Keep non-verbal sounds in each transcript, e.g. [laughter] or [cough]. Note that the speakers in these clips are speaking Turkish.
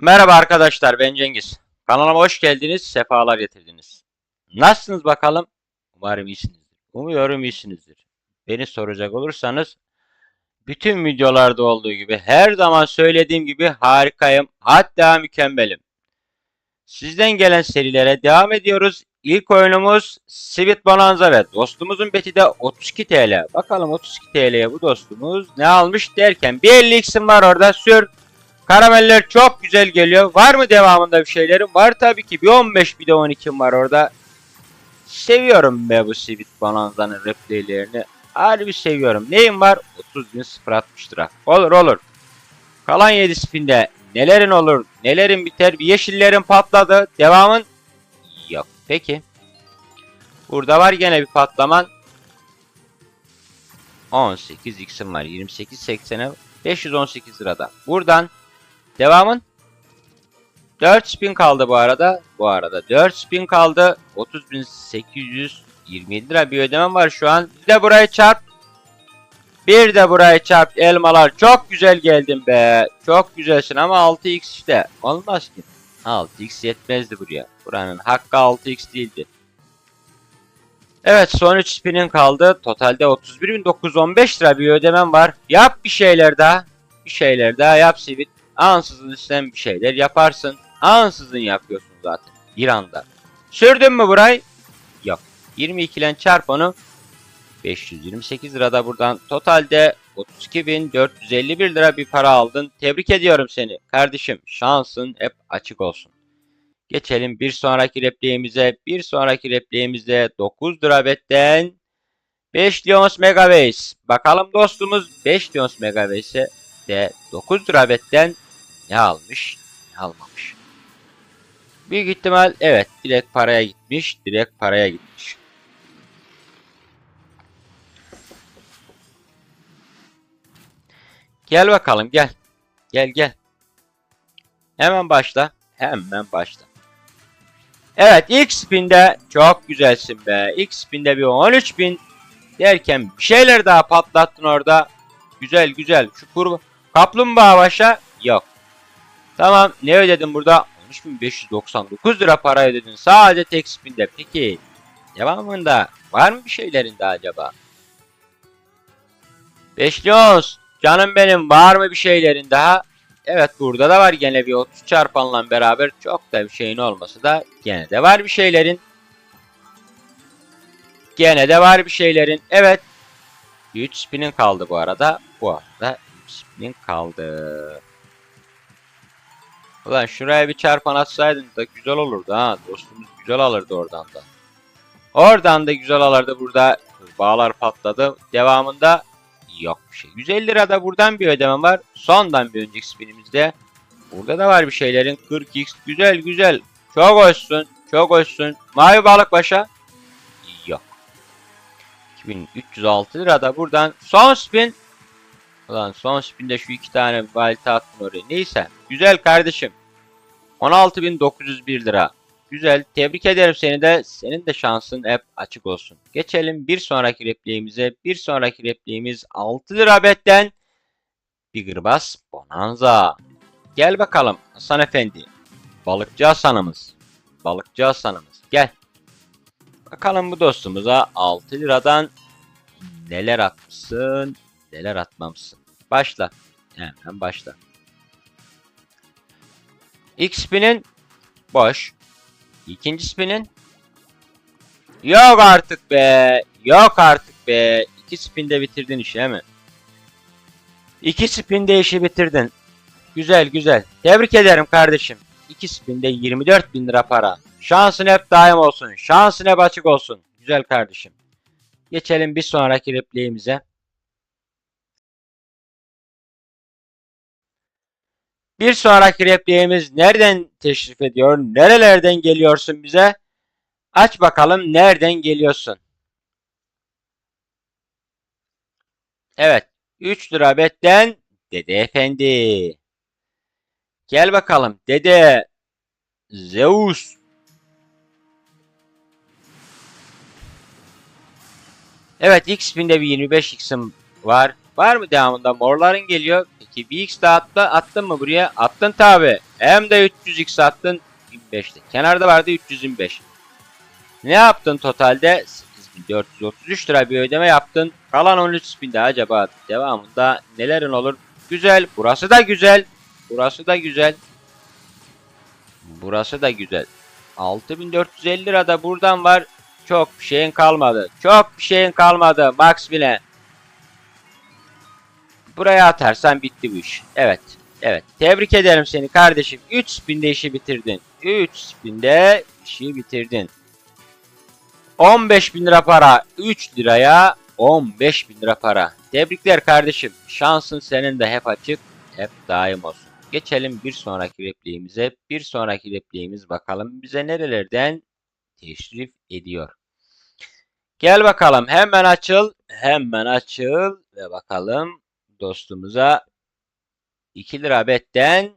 Merhaba arkadaşlar ben Cengiz. Kanalıma hoş geldiniz, sefalar getirdiniz. Nasılsınız bakalım? Umarım iyisinizdir. Umuyorum iyisinizdir. Beni soracak olursanız bütün videolarda olduğu gibi her zaman söylediğim gibi harikayım hatta mükemmelim. Sizden gelen serilere devam ediyoruz. İlk oyunumuz Sweet Bonanza ve dostumuzun beti de 32 TL. Bakalım 32 TL'ye bu dostumuz ne almış derken bir 50 x'im var orada sür. Karameller çok güzel geliyor. Var mı devamında bir şeylerim? Var tabii ki. Bir 15 bir de 12'm var orada. Seviyorum be bu Sweet Bonanza'nın replaylerini. Harbi seviyorum. Neyim var? 30 bin 060 lira. Olur olur. Kalan 7 spinde nelerin olur, nelerin biter. Bir yeşillerin patladı. Devamın yok. Peki. Burada var gene bir patlaman. 18 x'im var. 28 80'e 518 lirada. Buradan Devamın 4 spin kaldı bu arada. Bu arada 4 spin kaldı. 30.827 lira bir ödemem var şu an. Bir de burayı çarp. Bir de burayı çarp. Elmalar çok güzel geldin be. Çok güzelsin ama 6x işte. Olmaz ki. 6x yetmezdi buraya. Buranın hakkı 6x değildi. Evet son 3 spinin kaldı. Totalde 31.915 lira bir ödemem var. Yap bir şeyler daha. Bir şeyler daha yap Sivit. Ansızın sen bir şeyler yaparsın. Ansızın yapıyorsun zaten. Bir anda. Sürdün mü burayı? Yok. 22 ile çarp onu. 528 lirada buradan. Totalde 32.451 lira bir para aldın. Tebrik ediyorum seni. Kardeşim şansın hep açık olsun. Geçelim bir sonraki repliğimize. Bir sonraki repliğimizde 9 lira betten 5 Lions Megabase. Bakalım dostumuz 5 Lions Megabase'e de 9 lira betten ne almış ne almamış. Büyük ihtimal evet direkt paraya gitmiş. Direkt paraya gitmiş. Gel bakalım gel. Gel gel. Hemen başla. Hemen başla. Evet ilk spinde çok güzelsin be. İlk spinde bir 13.000 derken bir şeyler daha patlattın orada. Güzel güzel. Şu kurba kaplumbağa başa yok. Tamam ne ödedin burada? 13.599 lira para ödedin sadece tek spinde. Peki devamında var mı bir şeylerinde acaba? Beşliyoruz. Canım benim var mı bir şeylerin daha? Evet burada da var gene bir 30 çarpanla beraber çok da bir şeyin olması da gene de var bir şeylerin. Gene de var bir şeylerin. Evet. 3 spinin kaldı bu arada. Bu arada 3 spinin kaldı. Ulan şuraya bir çarpan atsaydın da güzel olurdu ha. Dostumuz güzel alırdı oradan da. Oradan da güzel alırdı. Burada bağlar patladı. Devamında yok bir şey. 150 lirada buradan bir ödemem var. Sondan bir önceki spinimizde. Burada da var bir şeylerin. 40x güzel güzel. Çok hoşsun. Çok hoşsun. Mavi balık başa. Yok. 2306 lirada buradan son spin. Ulan son spinde şu iki tane balta attın oraya. Neyse. Güzel kardeşim. 16.901 lira. Güzel. Tebrik ederim seni de. Senin de şansın hep açık olsun. Geçelim bir sonraki repliğimize. Bir sonraki repliğimiz 6 lira betten. Gırbas bonanza. Gel bakalım Hasan Efendi. Balıkçı Hasan'ımız. Balıkçı Hasan'ımız. Gel. Bakalım bu dostumuza 6 liradan neler atmışsın, neler atmamışsın. Başla. Hemen başla. İlk spinin boş. İkinci spinin yok artık be. Yok artık be. İki spinde bitirdin işi değil mi? İki spinde işi bitirdin. Güzel güzel. Tebrik ederim kardeşim. İki spinde 24 bin lira para. Şansın hep daim olsun. Şansın hep açık olsun. Güzel kardeşim. Geçelim bir sonraki repliğimize. Bir sonraki repliğimiz nereden teşrif ediyor? Nerelerden geliyorsun bize? Aç bakalım nereden geliyorsun? Evet. 3 lira betten Dede Efendi. Gel bakalım Dede Zeus. Evet ilk spinde bir 25x'im var. Var mı devamında? Morların geliyor. Peki bir x daha attı. Attın mı buraya? Attın tabi. Hem de 300x attın. 25'te. Kenarda vardı 325. Ne yaptın totalde? 8433 lira bir ödeme yaptın. Kalan 13 binde acaba devamında nelerin olur? Güzel. Burası da güzel. Burası da güzel. Burası da güzel. 6450 lira da buradan var. Çok bir şeyin kalmadı. Çok bir şeyin kalmadı. Max bile. Buraya atarsan bitti bu iş. Evet. Evet. Tebrik ederim seni kardeşim. 3 spinde işi bitirdin. 3 spinde işi bitirdin. 15 bin lira para. 3 liraya 15 bin lira para. Tebrikler kardeşim. Şansın senin de hep açık. Hep daim olsun. Geçelim bir sonraki repliğimize. Bir sonraki repliğimiz bakalım bize nerelerden teşrif ediyor. Gel bakalım hemen açıl. Hemen açıl ve bakalım dostumuza 2 lira betten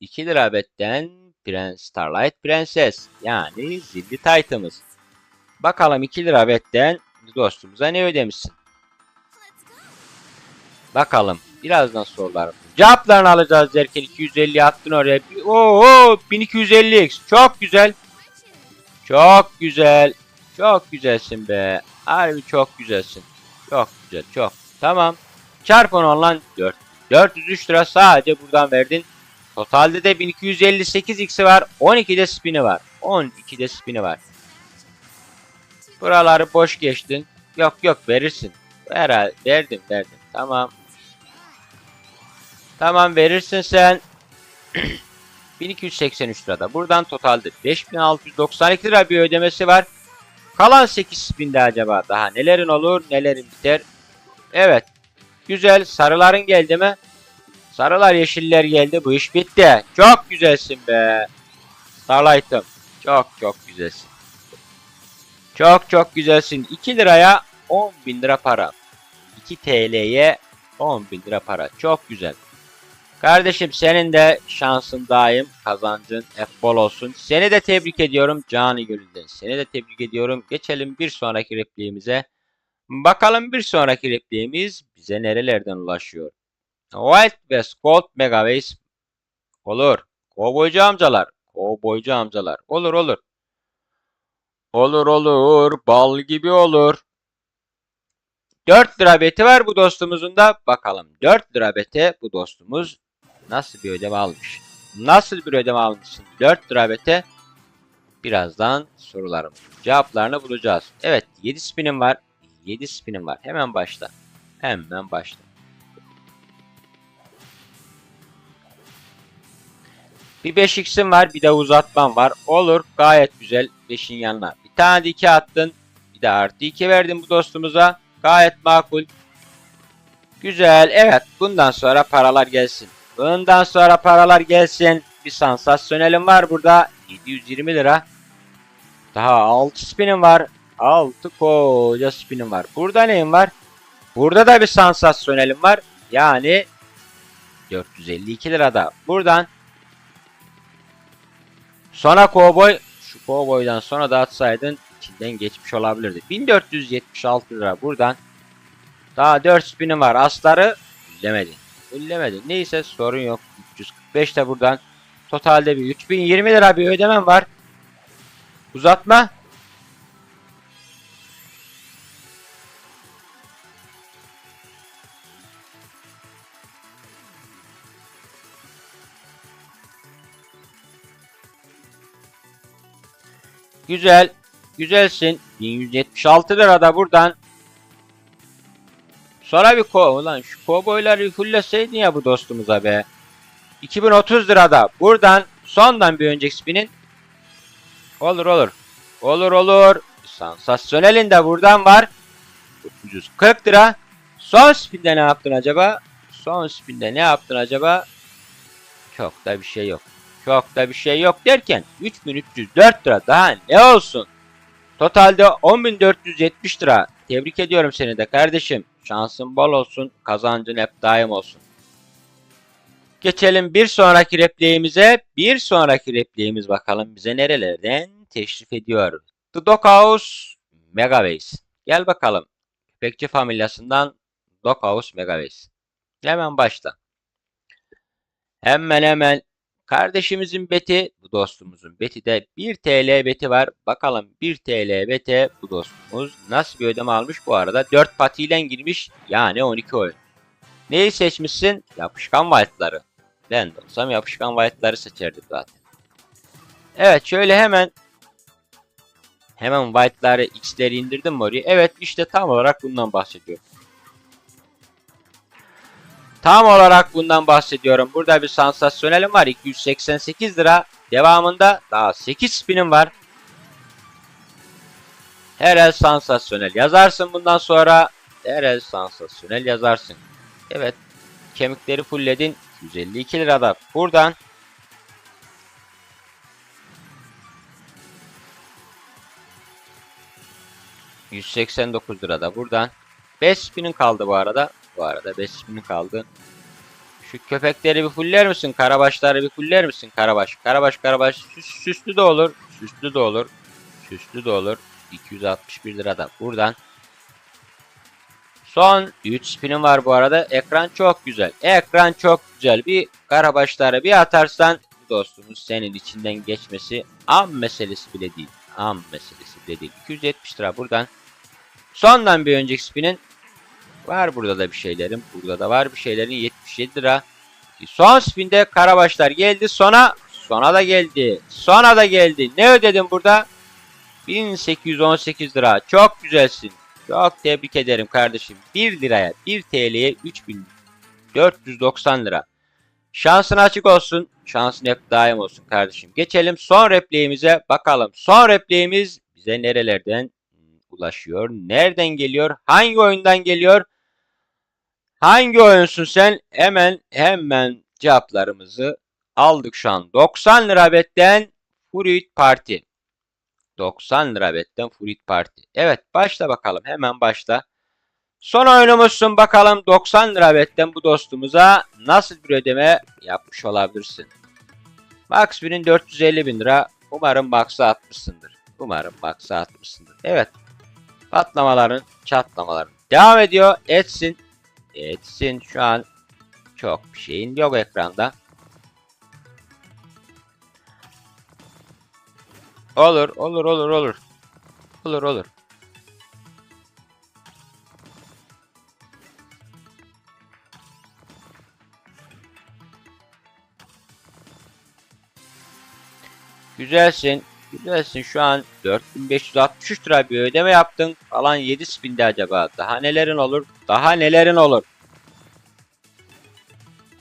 2 lira betten Prens Starlight Prenses yani zilli taytımız. Bakalım 2 lira betten dostumuza ne ödemişsin? Bakalım birazdan sorularım. Cevaplarını alacağız derken 250 attın oraya. Oo 1250x çok güzel. Çok güzel. Çok güzelsin be. Harbi çok güzelsin. Çok güzel çok. Tamam. Çarp onu lan 4. 403 lira sadece buradan verdin. Totalde de 1258x'i var. 12'de spini var. 12'de spini var. Buraları boş geçtin. Yok yok verirsin. Ver, verdim verdim. Tamam. Tamam verirsin sen. [clears throat] 1283 lirada. Buradan totalde 5692 lira bir ödemesi var. Kalan 8 spinde acaba daha nelerin olur nelerin biter. Evet. Güzel. Sarıların geldi mi? Sarılar yeşiller geldi. Bu iş bitti. Çok güzelsin be. Starlight'ım. Çok çok güzelsin. Çok çok güzelsin. 2 liraya 10 bin lira para. 2 TL'ye 10 bin lira para. Çok güzel. Kardeşim senin de şansın daim, kazancın hep bol olsun. Seni de tebrik ediyorum canı gönülden. Seni de tebrik ediyorum. Geçelim bir sonraki repliğimize. Bakalım bir sonraki repliğimiz bize nerelerden ulaşıyor. Wild West Gold Megaways olur. Kovboycu amcalar. Kovboycu amcalar. Olur olur. Olur olur. Bal gibi olur. 4 lira beti var bu dostumuzun da. Bakalım 4 lira bete bu dostumuz nasıl bir ödeme almış? Nasıl bir ödeme almışsın? 4 lira bete birazdan sorularım. Cevaplarını bulacağız. Evet 7 spinim var. 7 spinim var. Hemen başla. Hemen başla. Bir 5x'im var. Bir de uzatmam var. Olur. Gayet güzel. 5'in yanına. Bir tane de 2 attın. Bir de artı 2 verdim bu dostumuza. Gayet makul. Güzel. Evet. Bundan sonra paralar gelsin. Bundan sonra paralar gelsin. Bir sansasyonelim var burada. 720 lira. Daha 6 spinim var. 6 koca spinim var. Burada neyim var? Burada da bir sansasyonelim var. Yani 452 lirada. Buradan sonra kovboy şu kovboydan sonra da atsaydın içinden geçmiş olabilirdi. 1476 lira buradan. Daha 4 spinim var. Asları fullemedi. Fullemedi. Neyse sorun yok. 345 de buradan. Totalde bir 3020 lira bir ödemem var. Uzatma. Güzel. Güzelsin. 1176 lira da buradan. Sonra bir ko ulan şu kovboyları fulleseydin ya bu dostumuza be. 2030 lirada buradan sondan bir önceki spinin. Olur olur. Olur olur. Sansasyonelin de buradan var. 340 lira. Son spinde ne yaptın acaba? Son spinde ne yaptın acaba? Çok da bir şey yok. Çok da bir şey yok derken 3304 lira daha ne olsun? Totalde 10.470 lira. Tebrik ediyorum seni de kardeşim. Şansın bol olsun. Kazancın hep daim olsun. Geçelim bir sonraki repliğimize. Bir sonraki repliğimiz bakalım bize nerelerden teşrif ediyor. The Doghouse Megabase. Gel bakalım. Köpekçi familyasından Dockhouse Megabase. Hemen başla. Hemen hemen kardeşimizin beti, bu dostumuzun beti de 1 TL beti var. Bakalım 1 TL bete bu dostumuz nasıl bir ödeme almış bu arada. 4 patiyle girmiş yani 12 oyun. Neyi seçmişsin? Yapışkan white'ları. Ben de olsam yapışkan white'ları seçerdim zaten. Evet şöyle hemen hemen white'ları x'leri indirdim mi oraya? Evet işte tam olarak bundan bahsediyorum. Tam olarak bundan bahsediyorum. Burada bir sansasyonelim var. 288 lira. Devamında daha 8 spinim var. Her el sansasyonel yazarsın bundan sonra. Her el sansasyonel yazarsın. Evet. Kemikleri fullledin. 152 lirada. Buradan ...189 lirada buradan. 5 spinin kaldı bu arada. Bu arada 5 spinin kaldı. Şu köpekleri bir fuller misin? Karabaşları bir fuller misin? Karabaş. Karabaş karabaş. Süs, süslü de olur. Süslü de olur. Süslü de olur. 261 lirada. Buradan. Son 3 spinim var bu arada. Ekran çok güzel. Ekran çok güzel. Bir karabaşlara bir atarsan dostumuz senin içinden geçmesi am meselesi bile değil. Am meselesi bile değil. 270 lira buradan. Sondan bir önceki spinin Var burada da bir şeylerim. Burada da var bir şeylerin 77 lira. Son spinde karabaşlar geldi. Sona sona da geldi. Sona da geldi. Ne ödedim burada? 1818 lira. Çok güzelsin. Çok tebrik ederim kardeşim. 1 liraya 1 TL'ye 3490 lira. Şansın açık olsun. Şansın hep daim olsun kardeşim. Geçelim son repliğimize bakalım. Son repliğimiz bize nerelerden ulaşıyor? Nereden geliyor? Hangi oyundan geliyor? Hangi oyunsun sen? Hemen hemen cevaplarımızı aldık şu an. 90 lira betten Fruit Party. 90 lira betten Fruit Party. Evet başla bakalım. Hemen başla. Son oyunumuzsun bakalım 90 lira betten bu dostumuza nasıl bir ödeme yapmış olabilirsin. Max 1'in 450 bin lira. Umarım Max'a atmışsındır. Umarım Max'a atmışsındır. Evet. Patlamaların, çatlamaların devam ediyor. Etsin. Etsin. Şu an çok bir şeyin yok ekranda. Olur, olur, olur, olur. Olur, olur. Güzelsin. Güzelsin. Şu an 4563 lira bir ödeme yaptın. Falan 7 spinde acaba. Daha nelerin olur? Daha nelerin olur?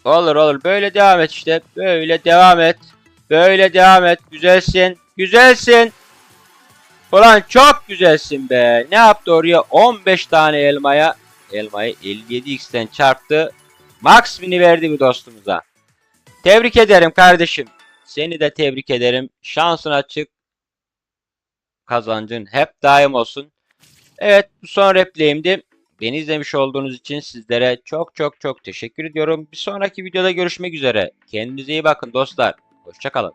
Olur olur. Böyle devam et işte. Böyle devam et. Böyle devam et. Güzelsin. Güzelsin. Ulan çok güzelsin be. Ne yaptı oraya? 15 tane elmaya. Elmayı 57x'ten çarptı. Max mini verdi bu dostumuza. Tebrik ederim kardeşim. Seni de tebrik ederim. Şansın açık. Kazancın hep daim olsun. Evet bu son repliğimdi. Beni izlemiş olduğunuz için sizlere çok çok çok teşekkür ediyorum. Bir sonraki videoda görüşmek üzere. Kendinize iyi bakın dostlar. Hoşçakalın.